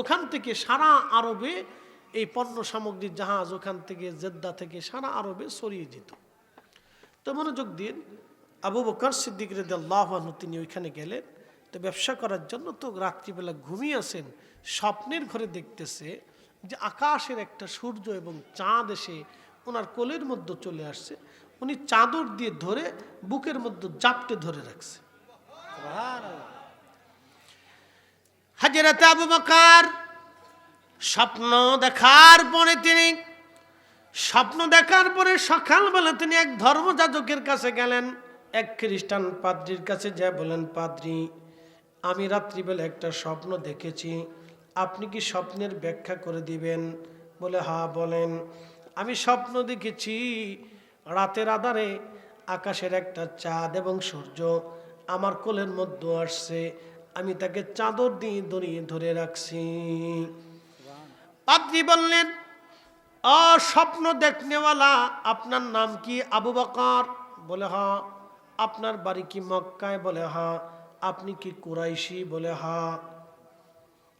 ওখান থেকে সারা আরবে এই পণ্য সামগ্রীর জাহাজ ওখান থেকে জেদ্দা থেকে সারা আরবে সরিয়ে যেত তো মনোযোগ দিন আবু বকর সিদ্দিক রেদ আল্লাহ তিনি ওইখানে গেলেন। তো ব্যবসা করার জন্য তো রাত্রিবেলা ঘুমিয়ে আসেন, স্বপ্নের ঘরে দেখতেছে যে আকাশের একটা সূর্য এবং চাঁদ এসে ওনার কোলের মধ্যে চলে আসছে। উনি চাদর দিয়ে ধরে বুকের মধ্যে জাপটে ধরে রাখছে। হাজরাতে আবু বকর স্বপ্ন দেখার পরে তিনি, স্বপ্ন দেখার পরে সকালবেলা তিনি এক ধর্মযাজকের কাছে গেলেন, এক খ্রিস্টান পাদ্রির কাছে যা বলেন পাদ্রি, আমি রাত্রিবেলা একটা স্বপ্ন দেখেছি, আপনি কি স্বপ্নের ব্যাখ্যা করে দিবেন? বলে, হা, বলেন, আমি স্বপ্ন দেখেছি রাতের আধারে আকাশের একটা চাঁদ এবং সূর্য আমার কোলের মধ্যে আসছে আমি তাকে চাদর দিয়ে দড়িয়ে ধরে রাখছি। পাদ্রি বললেন অ স্বপ্ন দেখনেওয়ালা, আপনার নাম কি আবু বকর? বলে, হা। আপনার বাড়ি কি মক্কায়? বলে, হা। আপনি কি কুরাইশি? বলে, হা।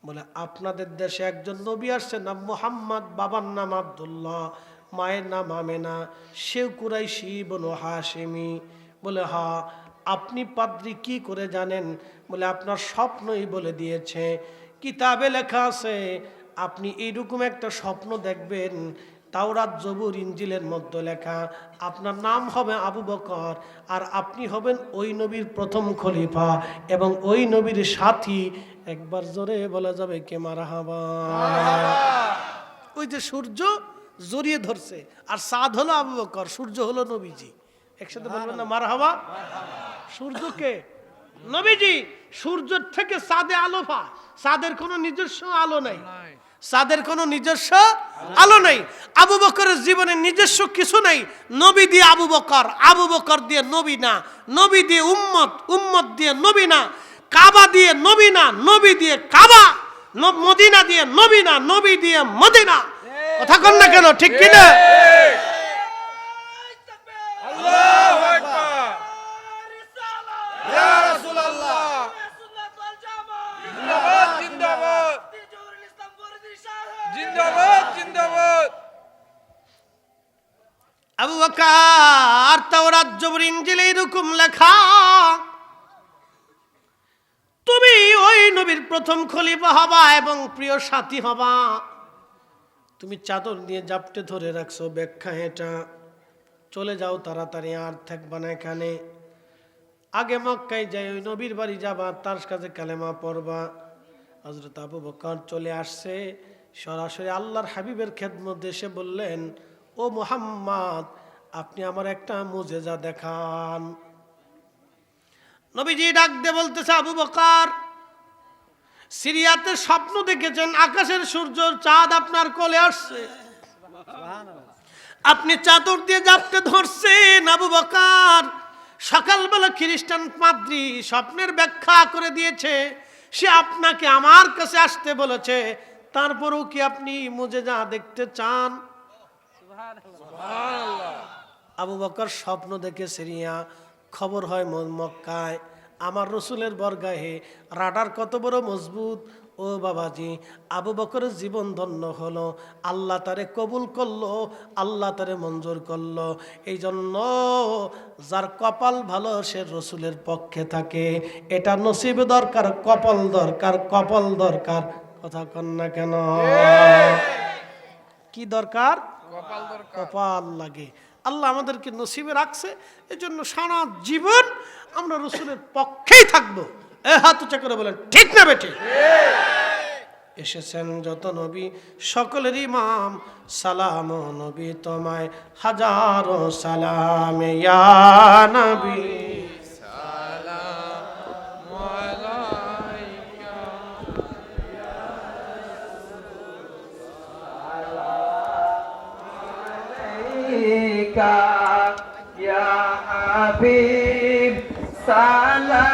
বলে, আপনাদের দেশে একজন নবী আসছে, নাম মোহাম্মদ, বাবার নাম আবদুল্লাহ, মায়ের নাম আমেনা, সেও কুরাইশি, বনু হাসেমি বলে, হা। আপনি পাদ্রি কি করে জানেন? বলে, আপনার স্বপ্নই বলে দিয়েছে। কিতাবে লেখা আছে, আপনি এইরকম একটা স্বপ্ন দেখবেন, তাওরাত, জবুর ইঞ্জিলের মধ্যে লেখা, আপনার নাম হবে আবু বকর, আর আপনি হবেন ওই নবীর প্রথম খলিফা এবং ওই নবীর সাথী। একবার জোরে বলা যাবে কে মারা ওই যে সূর্য জড়িয়ে ধরছে, আর সাদ হলো আবু বকর, সূর্য হলো নবীজি। একসাথে বলবেন না মারা হাবা সূর্যকে নবীজি! সূর্যের থেকে সাদে আলো পায়। সাদের কোনো নিজস্ব আলো নাই। সাদের কোনো নিজস্ব আলো নেই। আবু বকরের জীবনে নিজস্ব কিছু নেই। নবী দিয়ে আবু বকর আবু বকর দিয়ে নবী না। নবী দিয়ে উম্মত উম্মত দিয়ে নবী না। কাবা দিয়ে নবী না নবী দিয়ে কাবা। মদিনা দিয়ে নবী না নবী দিয়ে মদিনা। কথা কন না কেন ঠিক কিনা আল্লাহু আকবার ইয়া রাসূলুল্লাহ জিন্দাবাদ জিন্দাবাদ জিন্দাবাদ জিন্দাবাদ। আবু বকর জবর ইনজিলে এরকম লেখা, তুমি ওই নবীর প্রথম খলিফা হবা এবং প্রিয় সাথী হবা। তুমি চাদর দিয়ে জাপটে ধরে রাখছো, ব্যাখ্যা এটা। চলে যাও তাড়াতাড়ি, আর থাকবা না এখানে। আগে মক্কায় যাই, ওই নবীর বাড়ি যাবা, তার কাছে কালেমা পড়বা। হজরত আবু বকর চলে আসছে। সরাসরি আল্লাহর হাবিবের খেদমত এসে বললেন, ও মোহাম্মদ, আপনি আমার একটা মুজেজা দেখান। নবীজি ডাক দিয়ে বলতেছে, আবু বকার, সিরিয়াতে স্বপ্ন দেখেছেন, আকাশের সূর্য চাঁদ আপনার কোলে আসছে। আপনি চাদর দিয়ে জাপতে ধরছেন, আবু বকার। সকালবেলা খ্রিস্টান পাদ্রি স্বপ্নের ব্যাখ্যা করে দিয়েছে, সে আপনাকে আমার কাছে আসতে বলেছে তারপরেও কি আপনি মুজে যা দেখতে চান? আবু বকর স্বপ্ন দেখে সিরিয়া খবর হয় মক্কায় আমার রসুলের বরগাহে রাডার কত বড় মজবুত। ও বাবাজি আবু বকরের জীবন ধন্য হলো আল্লাহ তারে কবুল করল আল্লাহ তারে মঞ্জুর করল। এই জন্য যার কপাল ভালো সে রসুলের পক্ষে থাকে। এটা নসিব দরকার কপাল দরকার কপাল দরকার। কথা কন না কেন? কি দরকার? কপাল লাগে। আল্লাহ আমাদেরকে নসিবে রাখছে, এজন্য সারা জীবন আমরা রসুলের পক্ষেই থাকব। এ হাত উঁচা করে বলেন, ঠিক না বেঠে? এসেছেন যত নবী, সকলের ইমাম। সালাম নবী তোমায় হাজারো সালাম, ইয়া নবী। عليك يا حبيب سلام